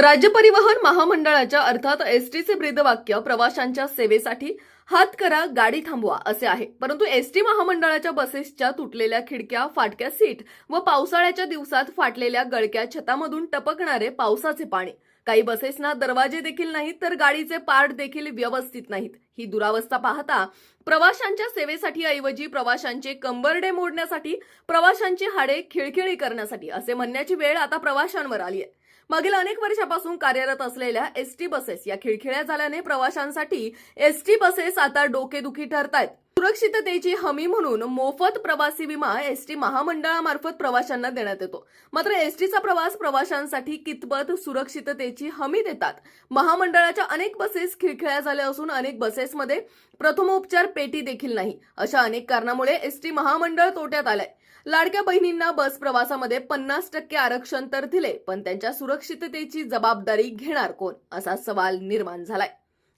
राज्य परिवहन महामंडळाच्या अर्थात एसटीचे ब्रीदवाक्य प्रवाशांच्या सेवेसाठी हात करा गाडी थांबवा असे आहे. परंतु एसटी महामंडळाच्या बसेसच्या तुटलेल्या खिडक्या फाटक्या सीट व पावसाळ्याच्या दिवसात फाटलेल्या गळक्या छतामधून टपकणारे पावसाचे पाणी. काही बसेसना दरवाजे देखील नाहीत तर गाडीचे पार्ट देखील व्यवस्थित नाहीत. ही दुरावस्था पाहता प्रवाशांच्या सेवेसाठी ऐवजी प्रवाशांचे कंबरडे मोडण्यासाठी प्रवाशांची हाडे खिळखिळी करण्यासाठी असे म्हणण्याची वेळ आता प्रवाशांवर आली आहे. मागील अनेक वर्षापासून कार्यरत असलेल्या एसटी बसेस या खिळखिळ्या झाल्याने प्रवाशांसाठी एसटी बसेस आता डोकेदुखी ठरतायत. सुरक्षिततेची हमी म्हणून मोफत प्रवासी विमा एसटी महामंडळामार्फत प्रवाशांना देण्यात येतो. मात्र एसटीचा प्रवास प्रवाशांसाठी कितपत सुरक्षिततेची हमी देतात? महामंडळाच्या अनेक बसेस खिळखिळ्या झाल्या असून अनेक बसेसमध्ये प्रथमोपचार पेटी देखील नाही. अशा अनेक कारणामुळे एसटी महामंडळ तोट्यात आलंय. लाडक्या बहिणींना बस प्रवासामध्ये पन्नास टक्के आरक्षण तर दिले पण त्यांच्या सुरक्षिततेची जबाबदारी घेणार कोण असा सवाल निर्माण झालाय.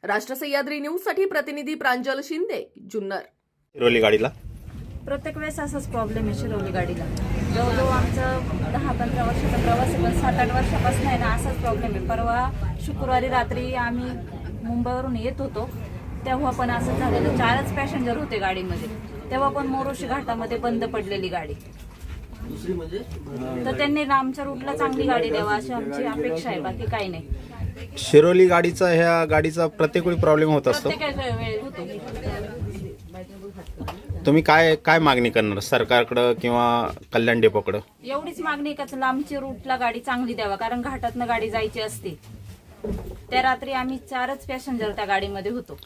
राष्ट्र सह्याद्री न्यूजसाठी प्रतिनिधी प्रांजल शिंदे जुन्नर. शिरोली गाडीला? प्रत्येक वेळेस असाच प्रॉब्लेम आहे शिरवली गाडीला. जवळजवळ आमचं दहा पंधरा वर्षाचा प्रवास आहे सात आठ वर्षापासून आहे ना असाच प्रॉब्लेम आहे. परवा शुक्रवारी रात्री आम्ही मुंबईवरून येत होतो तेव्हा पण असं झालेलं. चारच पॅसेंजर होते गाडीमध्ये. तेव्हा पण मोरोशी घाटामध्ये बंद पडलेली गाडी. तर त्यांनी आमच्या रूटला चांगली गाडी द्यावा अशी आमची अपेक्षा आहे बाकी काही नाही. शिरोली गाडीचा ह्या गाडीचा प्रत्येक वेळी प्रॉब्लेम होत असतो. प्रत्येकाच्या वेळ होतो. तुम्ही काय काय मागणी करणार? सरकारकडं किंवा कल्याण डेपोकडं? एवढीच मागणी आहे का? लांबची रूटला गाडी चांगली द्यावा कारण घाटातनं गाडी जायची असते. त्या रात्री आम्ही चारच पॅसेंजर त्या गाडीमध्ये होतो.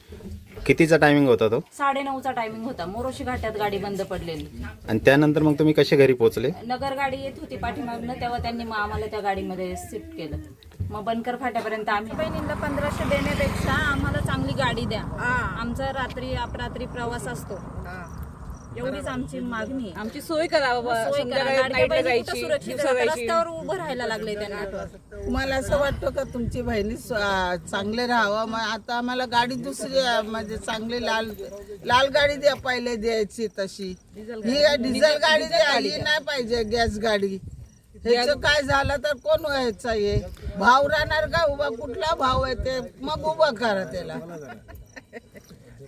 कितीचा टायमिंग होता तो? साडे नऊचा टायमिंग होता. मोरोशी घाटात गाडी बंद पडलेली. आणि त्यानंतर मग तुम्ही कसे घरी पोहोचले? नगर गाडी येत होती पाठीमागनं तेव्हा त्यांनी मग आम्हाला त्या गाडीमध्ये शिफ्ट केलं. मग बनकर फाट्यापर्यंत आम्ही बहिणींना पंधराशे देण्यापेक्षा आम्हाला चांगली गाडी द्या. आमचा रात्री अपरात्री प्रवास असतो. एवढीच आमची मागणी आहे. आमची सोय करा बाबा. सोय करा. लाडक्या बहिणी कुठं सुरक्षित रस्त्यावर उभं राहायला लागले त्यांना. तुम्हाला असं वाटतं का तुमची बहिणी चांगले राहावं. मग आता आम्हाला गाडी दुसरी म्हणजे चांगली लाल लाल गाडी द्या पहिले द्यायची तशी. ही डिझेल गाडी द्या ही नाही पाहिजे गॅस गाडी. ह्याचं काय झालं तर कोण व्हायचं हे? भाव राहणार का उभा? कुठला भाव आहे ते? मग उभा करा त्याला.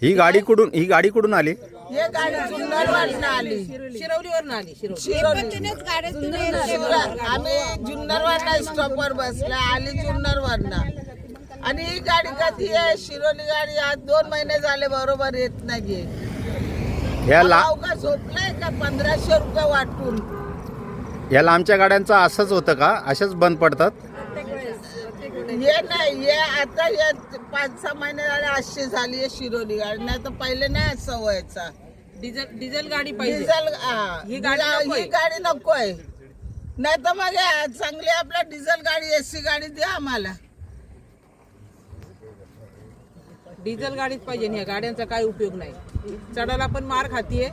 ही गाडी कुठून ही गाडी कुठून आली? हे गाडी जुन्नरवरनं आली. शिरवलीवरून आली शिरवली. शिरोली जुन्नर- आम्ही जुन्नरवरनं स्टॉपवर बसला आली जुन्नरवरनं आणि ही गाडी कधी आहे? शिरोली गाडी आज दोन महिने झाले बरोबर येत नाहीये. ह्या ला भाव का झोपलाय का? पंधराशे रुपये वाटून. ह्या लांबच्या गाड्यांचं असंच होतं का? अशाच बंद पडतात? हे नाही हे आता हे पाच सहा महिने झाले आठशे झाली आहे शिरोली गाडी. नाही तर पहिले नाही असं व्हायचा डिझेल डिझेल गाडी पाहिजे. डिझेल हा, ही गाडी डिझेल- नकोय. ही गाडी नकोय. नाही तर मग हे चांगली आपल्या डिझेल गाडी एसी गाडी द्या आम्हाला. डिझेल गाडीच पाहिजे आणि ह्या गाड्यांचा काय उपयोग नाही. चढायला पण मार खातीये.